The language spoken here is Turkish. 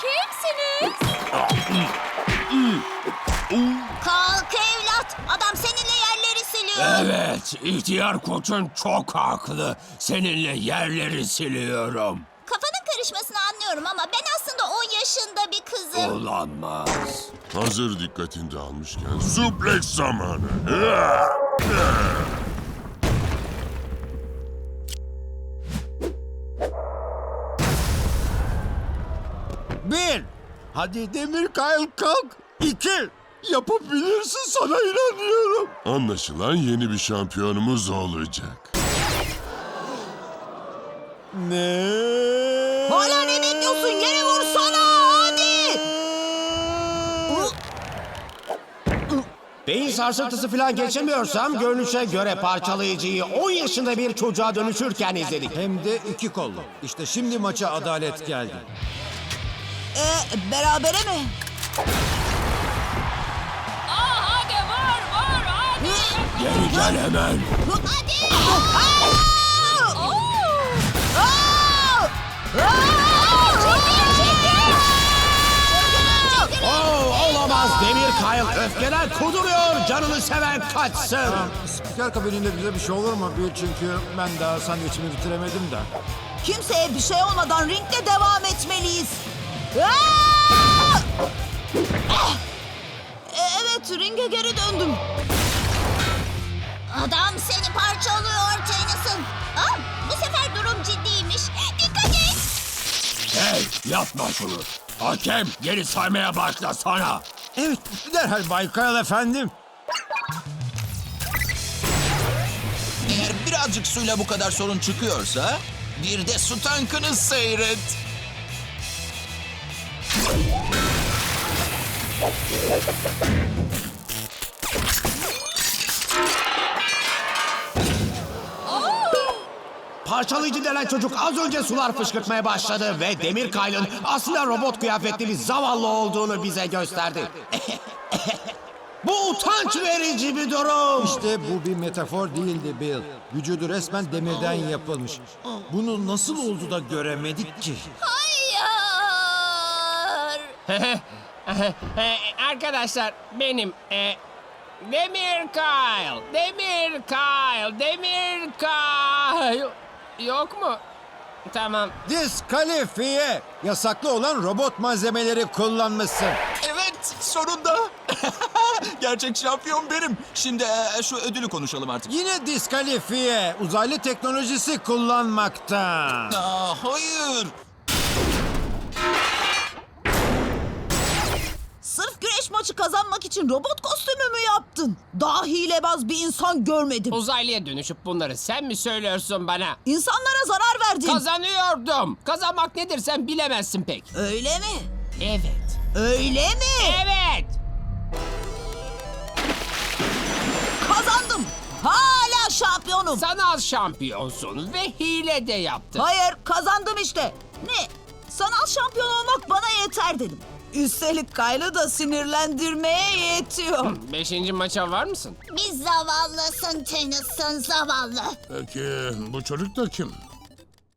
Kimsiniz? Kalk evlat. Adam seninle yerleri siliyor. Evet, ihtiyar koçun çok haklı. Seninle yerleri siliyorum. Kafanın karışmasını anlıyorum ama ben aslında 10 yaşında bir kızım. Olanmaz. Hazır dikkatini dağılmışken suplex zamanı. Bir. Hadi Demir Kyle kalk. İki. Yapabilirsin sana inanıyorum. Anlaşılan yeni bir şampiyonumuz olacak. Ne? Hala ne bekliyorsun? Yere vursana hadi. Beyin sarsıntısı falan geçemiyorsam görünüşe göre parçalayıcıyı 10 yaşında bir çocuğa dönüşürken izledik. Hem de iki kollu. İşte şimdi maça adalet geldi. Ee, berabere mi? Aa, hadi vur vur hadi. Geri gel hemen. Hadi. Oo. Oo, olamaz Demir Kyle öfkeden kuduruyor canını seven kaçsın. Spiker kabininde bize bir şey olur mu? Bir çünkü ben daha sandviçimi bitiremedim de. Kimseye bir şey olmadan ringde devam etmeliyiz. Aa! Ah! E, Evet, ringe geri döndüm. Adam seni parçalıyor Tennyson. Aa, bu sefer durum ciddiymiş. Dikkat et. Hey, yapma şunu. Hakem, geri saymaya başla sana. Evet, derhal Bay Kyle efendim. Eğer birazcık suyla bu kadar sorun çıkıyorsa bir de su tankını seyret. Parçalayıcı denen çocuk az önce sular fışkırtmaya başladı ve Demir Kyle'ın aslında robot kıyafetli bir zavallı olduğunu bize gösterdi. Bu utanç verici bir durum. İşte bu bir metafor değildi Bill. Vücudu resmen demirden yapılmış. Bunu nasıl oldu da göremedik ki? Hayır. Arkadaşlar benim e, Demir Kyle, Demir Kyle, Demir Kyle. Yok mu? Tamam. Diskalifiye. Yasaklı olan robot malzemeleri kullanmışsın. Evet sonunda. Gerçek şampiyon benim. Şimdi e, şu ödülü konuşalım artık. Yine diskalifiye. Uzaylı teknolojisi kullanmakta. Aa, hayır. Maçı kazanmak için robot kostümü mü yaptın? Daha hilebaz bir insan görmedim. Uzaylıya dönüşüp bunları sen mi söylüyorsun bana? İnsanlara zarar verdin. Kazanıyordum. Kazanmak nedir sen bilemezsin pek. Öyle mi? Evet. Öyle mi? Evet. Kazandım. Hala şampiyonum. Sen az şampiyonsun ve hile de yaptın. Hayır kazandım işte. Ne? Sanal şampiyon olmak bana yeter dedim. Üstelik Kaylı da sinirlendirmeye yetiyor. Beşinci maça var mısın? Biz zavallısın Tennyson zavallı. Peki bu çocuk da kim?